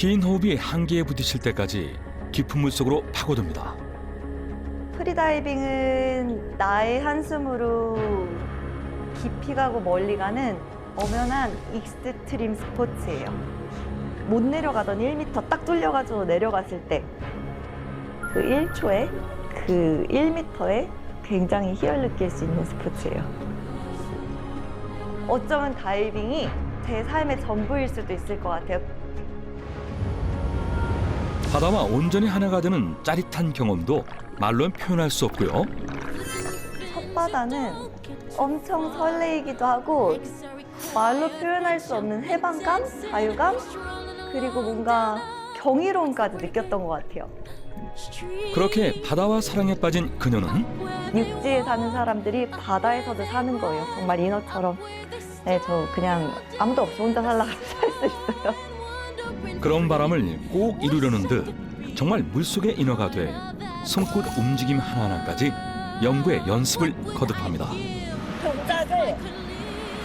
긴 호흡이 한계에 부딪힐 때까지 깊은 물 속으로 파고듭니다. 프리다이빙은 나의 한숨으로 깊이 가고 멀리 가는 엄연한 익스트림 스포츠예요. 못 내려가던 1m 딱 뚫려가지고 내려갔을 때 그 1초에 그 1m에 굉장히 희열 느낄 수 있는 스포츠예요. 어쩌면 다이빙이 제 삶의 전부일 수도 있을 것 같아요. 바다와 온전히 하나가 되는 짜릿한 경험도 말로는 표현할 수 없고요. 첫바다는 엄청 설레이기도 하고 말로 표현할 수 없는 해방감, 자유감, 그리고 뭔가 경이로움까지 느꼈던 것 같아요. 그렇게 바다와 사랑에 빠진 그녀는 육지에 사는 사람들이 바다에서도 사는 거예요. 정말 인어처럼. 네, 저 그냥 아무도 없이 혼자 살라 살수 있어요. 그런 바람을 꼭 이루려는 듯 정말 물속의 인어가 돼 손끝 움직임 하나하나까지 연구에 연습을 거듭합니다. 동작을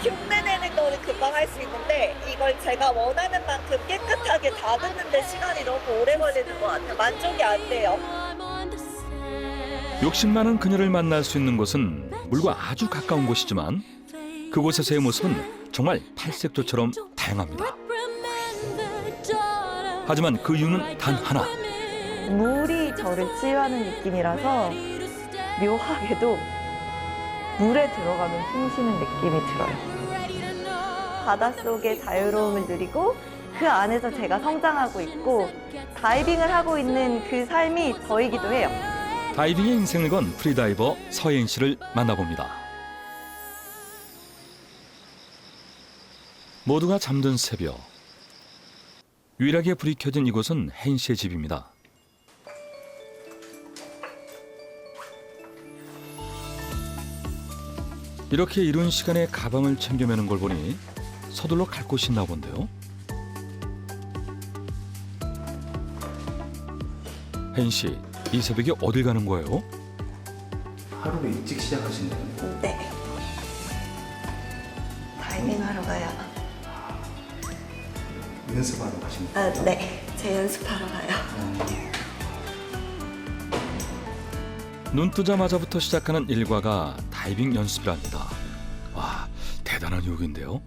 흉내내는 거는 금방 할 수 있는데 이걸 제가 원하는 만큼 깨끗하게 다듬는데 시간이 너무 오래 걸리는 것 같아요. 만족이 안 돼요. 욕심 많은 그녀를 만날 수 있는 곳은 물과 아주 가까운 곳이지만 그곳에서의 모습은 정말 팔색조처럼 다양합니다. 하지만 그 이유는 단 하나. 물이 저를 치유하는 느낌이라서 묘하게도 물에 들어가면 숨 쉬는 느낌이 들어요. 바닷속의 자유로움을 누리고 그 안에서 제가 성장하고 있고 다이빙을 하고 있는 그 삶이 저이기도 해요. 다이빙의 인생을 건 프리다이버 서예인 씨를 만나봅니다. 모두가 잠든 새벽. 유일하게 불이 켜진 이곳은 혜인 씨의 집입니다. 이렇게 이른 시간에 가방을 챙겨 매는 걸 보니 서둘러 갈 곳이 있나 본데요. 혜인 씨, 이 새벽에 어딜 가는 거예요? 하루를 일찍 시작하시네요. 네. 다이빙하러 가요. 연습하러 가시는 아, 네. 제 연습하러 가요. 눈 뜨자마자부터 시작하는 일과가 다이빙 연습이랍니다. 와, 대단한 유혹인데요.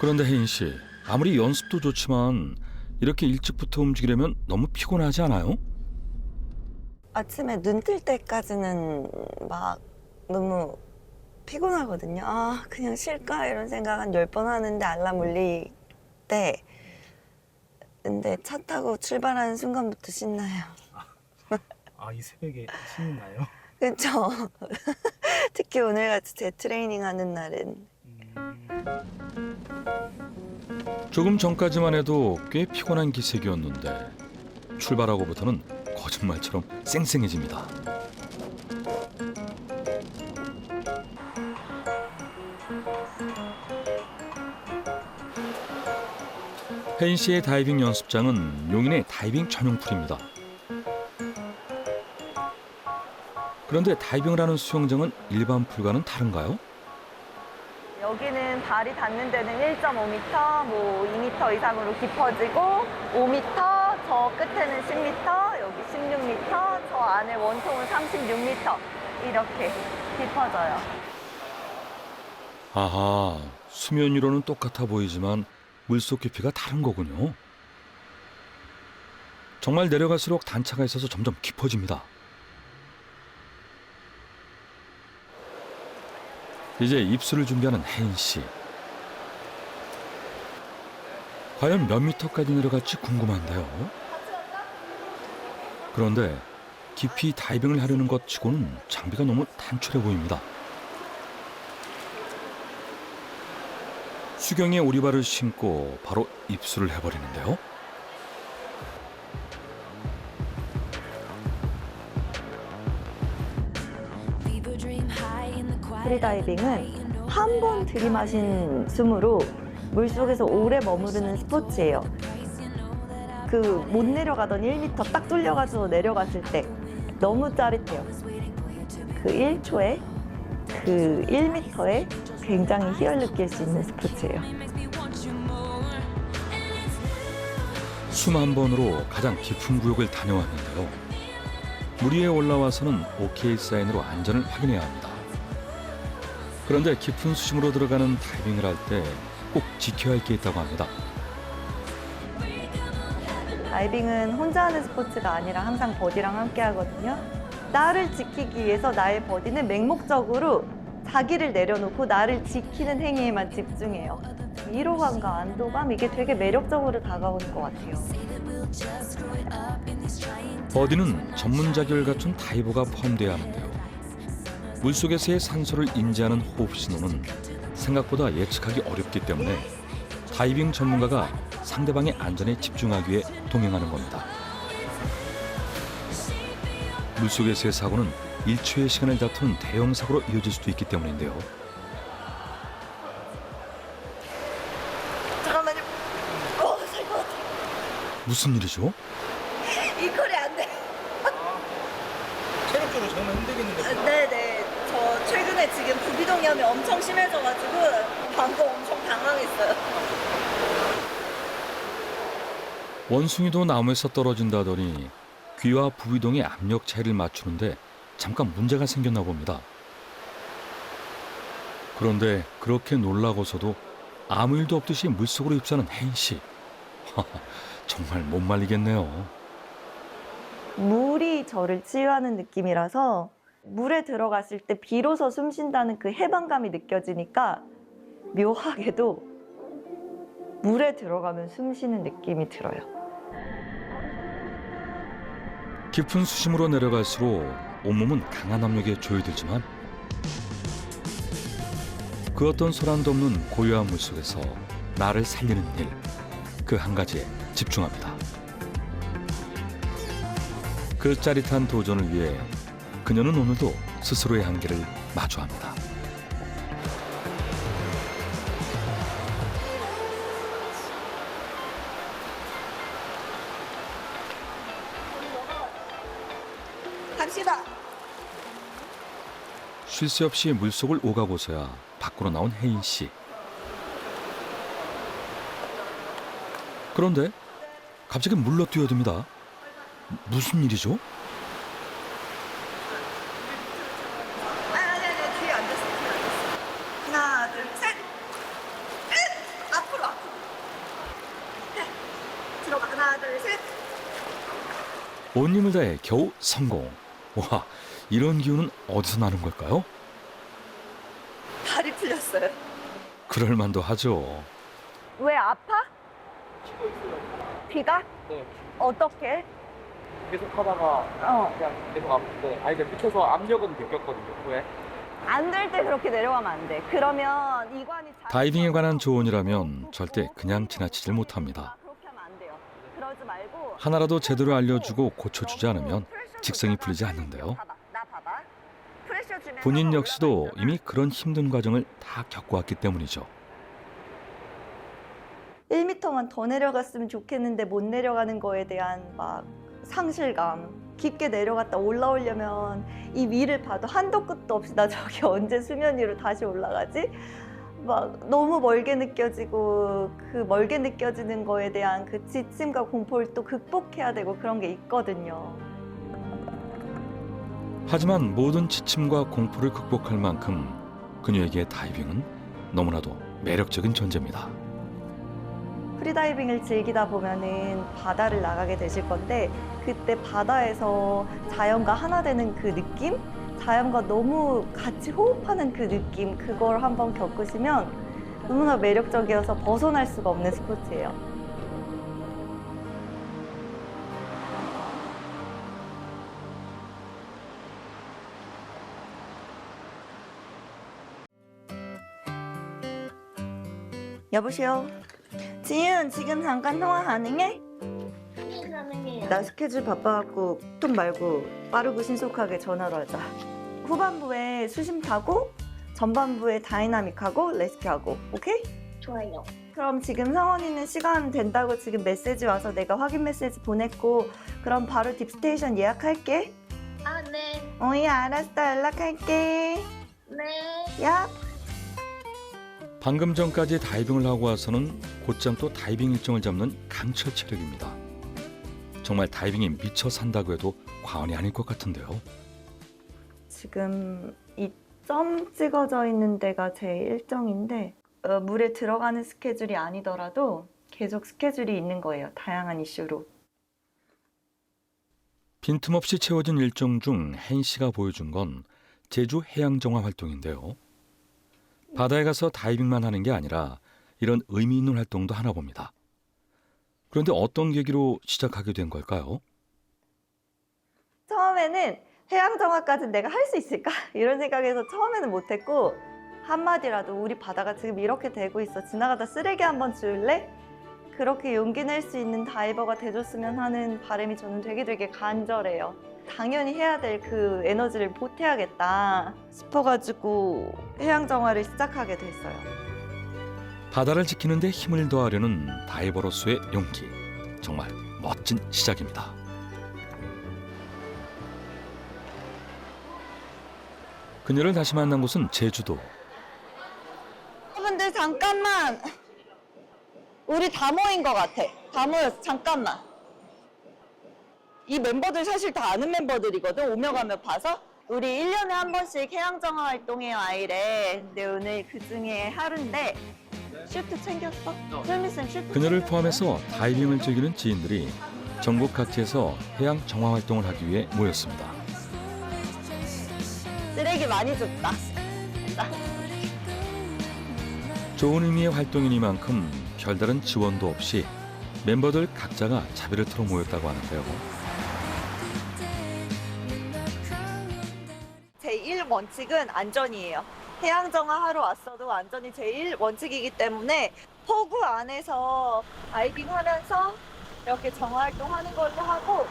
그런데 혜인 씨, 아무리 연습도 좋지만 이렇게 일찍부터 움직이려면 너무 피곤하지 않아요? 아침에 눈 뜰 때까지는 막 너무 피곤하거든요. 아, 그냥 쉴까? 이런 생각 한 열 번 하는데 알람 울릴 때. 근데 차 타고 출발하는 순간부터 신나요. 아, 이 새벽에 신나요? 그렇죠. 특히 오늘같이 제 트레이닝 하는 날은. 조금 전까지만 해도 꽤 피곤한 기색이었는데 출발하고부터는 거짓말처럼 쌩쌩해집니다. 혜인 씨의 다이빙 연습장은 용인의 다이빙 전용 풀입니다. 그런데 다이빙을 하는 수영장은 일반 풀과는 다른가요? 여기는 발이 닿는 데는 1.5m, 뭐 2m 이상으로 깊어지고 5m, 저 끝에는 10m, 여기 16m, 저 안에 원통은 36m 이렇게 깊어져요. 아하, 수면 위로는 똑같아 보이지만 물속 깊이가 다른 거군요. 정말 내려갈수록 단차가 있어서 점점 깊어집니다. 이제 입술을 준비하는 혜인 씨. 과연 몇 미터까지 내려갈지 궁금한데요. 그런데 깊이 다이빙을 하려는 것 치고는 장비가 너무 단촐해 보입니다. 수경에 오리발을 신고 바로 입수를 해버리는데요. 프리다이빙은 한 번 들이마신 숨으로 물속에서 오래 머무르는 스포츠예요. 그 못 내려가던 1m 딱 뚫려가지고 내려갔을 때 너무 짜릿해요. 그 1초에 그 1m에 굉장히 희열 느낄 수 있는 스포츠예요. 수만 번으로 가장 깊은 구역을 다녀왔는데요. 물 위에 올라와서는 OK 사인으로 안전을 확인해야 합니다. 그런데 깊은 수심으로 들어가는 다이빙을 할 때 꼭 지켜야 할 게 있다고 합니다. 다이빙은 혼자 하는 스포츠가 아니라 항상 버디랑 함께 하거든요. 나를 지키기 위해서 나의 버디는 맹목적으로 자기를 내려놓고 나를 지키는 행위에만 집중해요. 위로감과 안도감 이게 되게 매력적으로 다가오는 것 같아요. 버디는 전문 자격을 갖춘 다이버가 포함돼야 하는데요. 물속에서의 산소를 인지하는 호흡 신호는 생각보다 예측하기 어렵기 때문에 다이빙 전문가가 상대방의 안전에 집중하기 위해 동행하는 겁니다. 물속에서의 사고는 1초의 시간을 다투는 대형 사고로 이어질 수도 있기 때문인데요. 잠깐만요. 어, 살것 같아. 무슨 일이죠? 이 콜이 안 돼. 체력적으로 정말 힘들겠는데. 네네. 저 최근에 지금 부비동염이 엄청 심해져가지고 방금 엄청 당황했어요. 원숭이도 나무에서 떨어진다더니 귀와 부위동의 압력 차이를 맞추는데 잠깐 문제가 생겼나 봅니다. 그런데 그렇게 놀라고서도 아무 일도 없듯이 물속으로 입사는 혜인 씨. 정말 못 말리겠네요. 물이 저를 치유하는 느낌이라서 물에 들어갔을 때 비로소 숨 쉰다는 그 해방감이 느껴지니까 묘하게도 물에 들어가면 숨 쉬는 느낌이 들어요. 깊은 수심으로 내려갈수록 온몸은 강한 압력에 조여들지만 그 어떤 소란도 없는 고요한 물속에서 나를 살리는 일, 그 한 가지에 집중합니다. 그 짜릿한 도전을 위해 그녀는 오늘도 스스로의 한계를 마주합니다. 갑시다. 쉴 새 없이 물속을 오가고서야 밖으로 나온 혜인 씨. 그런데 갑자기 물러 뛰어듭니다. 무슨 일이죠? 아니 아니 아니 뒤에 앉았어 뒤에 앉았어. 하나 둘 셋. 끝. 앞으로 앞으로. 네. 들어가 하나 둘 셋. 온 힘을 다해 겨우 성공. 와, 이런 기운은 어디서 나는 걸까요? 다리 풀렸어요. 그럴 만도 하죠. 왜 아파? 치고 있어요. 비가? 네. 어떻게? 계속 하다가 어. 그냥 계속 아픈데 아니 근데 밑에서 압력은 느꼈거든요. 왜? 안 될 때 그렇게 내려가면 안 돼. 그러면 이관이 잘- 다이빙에 관한 조언이라면 절대 그냥 지나치질 못합니다. 그렇게 하면 안 돼요. 그러지 말고 하나라도 제대로 알려주고 고쳐주지 않으면 직성이 풀리지 않는데요. 봐봐, 나 봐봐. 프레셔 주면서 본인 역시도. 이미 그런 힘든 과정을 다 겪어왔기 때문이죠. 1m만 더 내려갔으면 좋겠는데 못 내려가는 거에 대한 막 상실감. 깊게 내려갔다 올라오려면 이 위를 봐도 한도 끝도 없이 나 저기 언제 수면 위로 다시 올라가지? 막 너무 멀게 느껴지고 그 멀게 느껴지는 거에 대한 그 지침과 공포를 또 극복해야 되고 그런 게 있거든요. 하지만 모든 지침과 공포를 극복할 만큼 그녀에게 다이빙은 너무나도 매력적인 존재입니다. 프리다이빙을 즐기다 보면은 바다를 나가게 되실 건데 그때 바다에서 자연과 하나 되는 그 느낌? 자연과 너무 같이 호흡하는 그 느낌 그걸 한번 겪으시면 너무나 매력적이어서 벗어날 수가 없는 스포츠예요. 여보세요. 지윤 지금 잠깐 통화 가능해? 가능해요. 나 스케줄 바빠갖고 톡 말고 빠르고 신속하게 전화로 하자. 후반부에 수심 타고 전반부에 다이나믹하고 레스큐하고 오케이? 좋아요. 그럼 지금 상원이는 시간 된다고 지금 메시지 와서 내가 확인 메시지 보냈고 그럼 바로 딥스테이션 예약할게. 아, 네. 어이 알았어 연락할게. 네. 야. 방금 전까지 다이빙을 하고 와서는 곧장 또 다이빙 일정을 잡는 강철 체력입니다. 정말 다이빙에 미쳐 산다고 해도 과언이 아닐 것 같은데요. 지금 이 점 찍어져 있는 데가 제 일정인데 어, 물에 들어가는 스케줄이 아니더라도 계속 스케줄이 있는 거예요. 다양한 이슈로. 빈틈없이 채워진 일정 중 hen 씨가 보여준 건 제주 해양 정화 활동인데요. 바다에 가서 다이빙만 하는 게 아니라 이런 의미 있는 활동도 하나 봅니다. 그런데 어떤 계기로 시작하게 된 걸까요? 처음에는 해양 정화까지 내가 할 수 있을까 이런 생각에서 처음에는 못했고 한마디라도 우리 바다가 지금 이렇게 되고 있어 지나가다 쓰레기 한번 줄래? 그렇게 용기 낼 수 있는 다이버가 돼줬으면 하는 바람이 저는 되게 되게 간절해요. 당연히 해야 될 그 에너지를 보태야겠다 싶어가지고 해양 정화를 시작하게 됐어요. 바다를 지키는 데 힘을 더하려는 다이버로서의 용기. 정말 멋진 시작입니다. 그녀를 다시 만난 곳은 제주도. 여러분들 잠깐만 우리 다 모인 것 같아 다 모였어 잠깐만 이 멤버들 사실 다 아는 멤버들이거든 오며 가며 봐서 우리 1년에 한 번씩 해양정화 활동해요 아이래 근데 오늘 그 중에 하루인데 슈트 챙겼어? 솔미쌤 슈트 그녀를 챙겼어요? 포함해서 다이빙을 즐기는 지인들이 전국 각지에서 해양 정화 활동을 하기 위해 모였습니다. 쓰레기 많이 줬다 좋은 의미의 활동이니만큼 별다른 지원도 없이 멤버들 각자가 자비를 틀어 모였다고 하는데요. 원칙은 안전이에요. 해양 정화 하러 왔어도 안전이 제1 원칙이기 때문에 포구 안에서 다이빙 하면서 이렇게 정화 활동하는 걸로 하고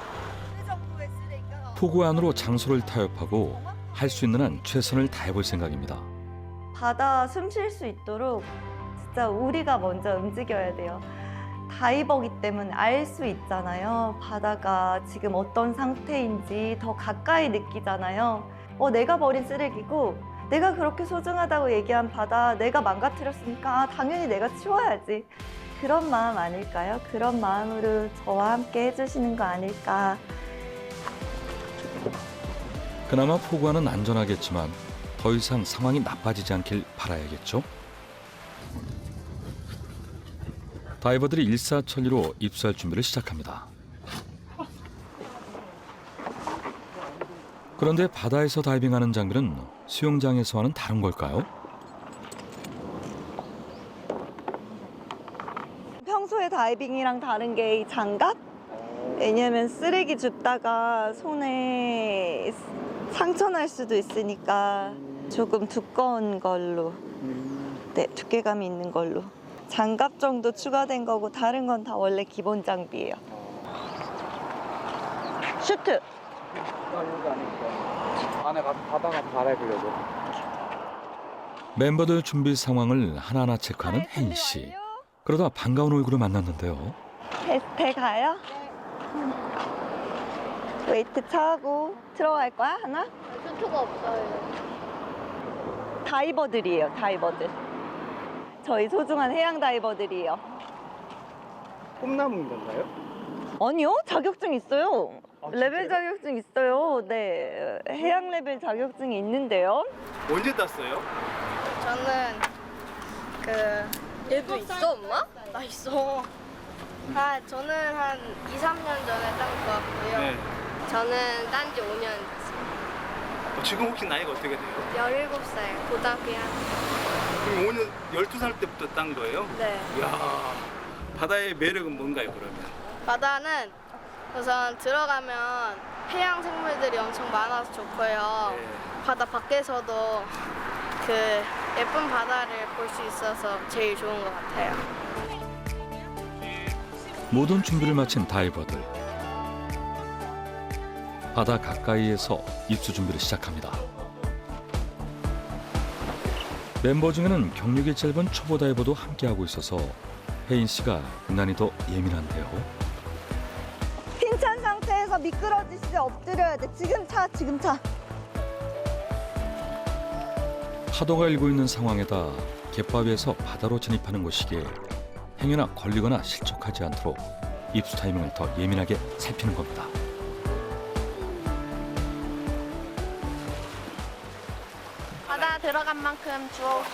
그 쓰레기가 포구 안으로 장소를 타협하고 할 수 있는 한 최선을 다해볼 생각입니다. 바다 숨 쉴 수 있도록 진짜 우리가 먼저 움직여야 돼요. 다이버기 때문에 알 수 있잖아요. 바다가 지금 어떤 상태인지 더 가까이 느끼잖아요. 어, 내가 버린 쓰레기고, 내가 그렇게 소중하다고 얘기한 바다, 내가 망가뜨렸으니까, 아, 당연히 내가 치워야지. 그런 마음 아닐까요? 그런 마음으로 저와 함께 해주시는 거 아닐까. 그나마 포구안은 안전하겠지만 더 이상 상황이 나빠지지 않길 바라야겠죠. 다이버들이 일사천리로 입수할 준비를 시작합니다. 그런데 바다에서 다이빙하는 장비는 수영장에서와는 다른 걸까요? 평소에 다이빙이랑 다른 게 이 장갑? 왜냐면 쓰레기 줍다가 손에 상처 날 수도 있으니까 조금 두꺼운 걸로, 네, 두께감이 있는 걸로. 장갑 정도 추가된 거고 다른 건 다 원래 기본 장비예요. 슈트! 안에 가서 바다가 갈아입으려고. 멤버들 준비 상황을 하나하나 체크하는 hen 씨. 그러다 반가운 얼굴을 만났는데요. 배 가요? 웨이트 차고 들어갈 거야 하나? 수트가 없어요. 다이버들이에요, 다이버들. 저희 소중한 해양 다이버들이에요. 꿈나무인 건가요? 아니요, 자격증 있어요. 아, 레벨? 자격증 있어요. 네, 해양 레벨 자격증이 있는데요. 언제 땄어요? 저는 그 얘도 있어 엄마? 나 있어. 아 저는 한 2, 3년 전에 딴 것 같고요. 네. 저는 딴 지 5년 됐어요. 어, 지금 혹시 나이가 어떻게 돼요? 17살 고등학교 1학년. 그럼 5년 12살 때부터 딴 거예요? 네. 이야. 바다의 매력은 뭔가요, 그러면? 바다는 우선 들어가면 해양 생물들이 엄청 많아서 좋고요. 네. 바다 밖에서도 그 예쁜 바다를 볼 수 있어서 제일 좋은 것 같아요. 모든 준비를 마친 다이버들. 바다 가까이에서 입수 준비를 시작합니다. 멤버 중에는 경력이 짧은 초보 다이버도 함께하고 있어서 혜인 씨가 유난히 더 예민한데요. 핀찬 상태에서 미끄러지시 엎드려야 돼. 지금 차, 지금 차. 파도가 일고 있는 상황에다 갯바위에서 바다로 진입하는 곳이기에 행여나 걸리거나 실족하지 않도록 입수 타이밍을 더 예민하게 살피는 겁니다. 바다 들어간 만큼 주워오기.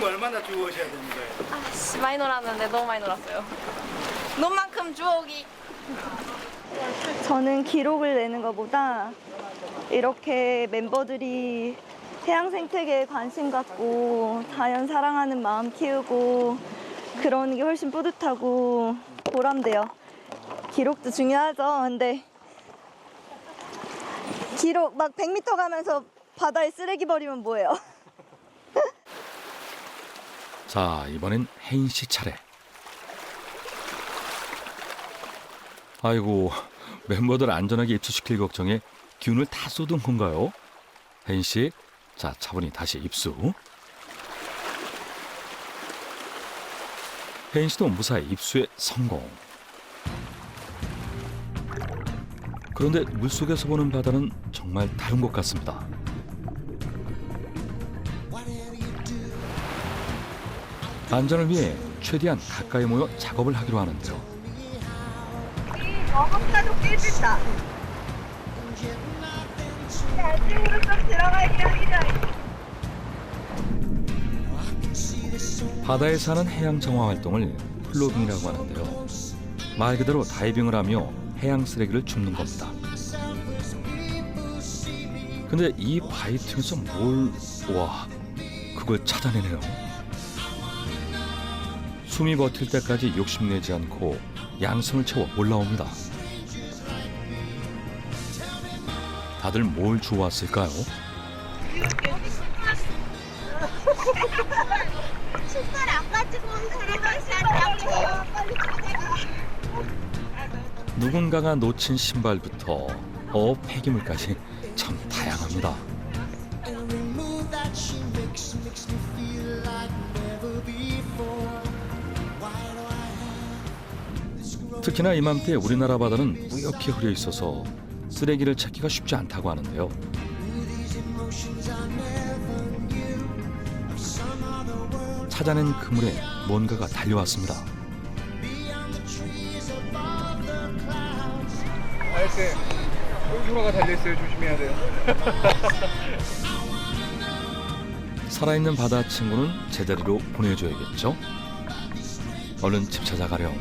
얼마나 주워오셔야 되는 거예요? 아씨 많이 놀았는데 너무 많이 놀았어요. 논 만큼 주워오기. 저는 기록을 내는 것보다 이렇게 멤버들이 해양 생태계에 관심 갖고 자연 사랑하는 마음 키우고 그러는 게 훨씬 뿌듯하고 보람돼요. 기록도 중요하죠. 근데 기록 막 100m 가면서 바다에 쓰레기 버리면 뭐예요? 자, 이번엔 혜인 씨 차례. 아이고, 멤버들 안전하게 입수시킬 걱정에 기운을 다 쏟은 건가요? 혜인 씨, 자, 차분히 다시 입수. 혜인 씨도 무사히 입수에 성공. 그런데 물속에서 보는 바다는 정말 다른 것 같습니다. 안전을 위해 최대한 가까이 모여 작업을 하기로 하는데요. 깨진다. 좀 들어가긴 하기다. 바다에 사는 해양 정화 활동을 플로깅이라고 하는데요. 말 그대로 다이빙을 하며 해양 쓰레기를 줍는 겁니다. 근데 이 바위 틈에서 뭘, 와, 그걸 찾아내네요. 숨이 버틸 때까지 욕심 내지 않고 양손을 채워 올라옵니다. 다들 뭘 주워왔을까요? 숟갈 안 가지고 온 사람은 빨리. 누군가가 놓친 신발부터 어 폐기물까지 참 다양합니다. 특히나 이맘때 우리나라 바다는 뿌옇게 흐려 있어서 쓰레기를 찾기가 쉽지 않다고 하는데요. 찾아낸 그물에 뭔가가 달려왔습니다. 쫄쫄아가 달려있어요. 조심해야 돼요. 살아있는 바다 친구는 제자리로 보내줘야겠죠? 얼른 집 찾아가렴.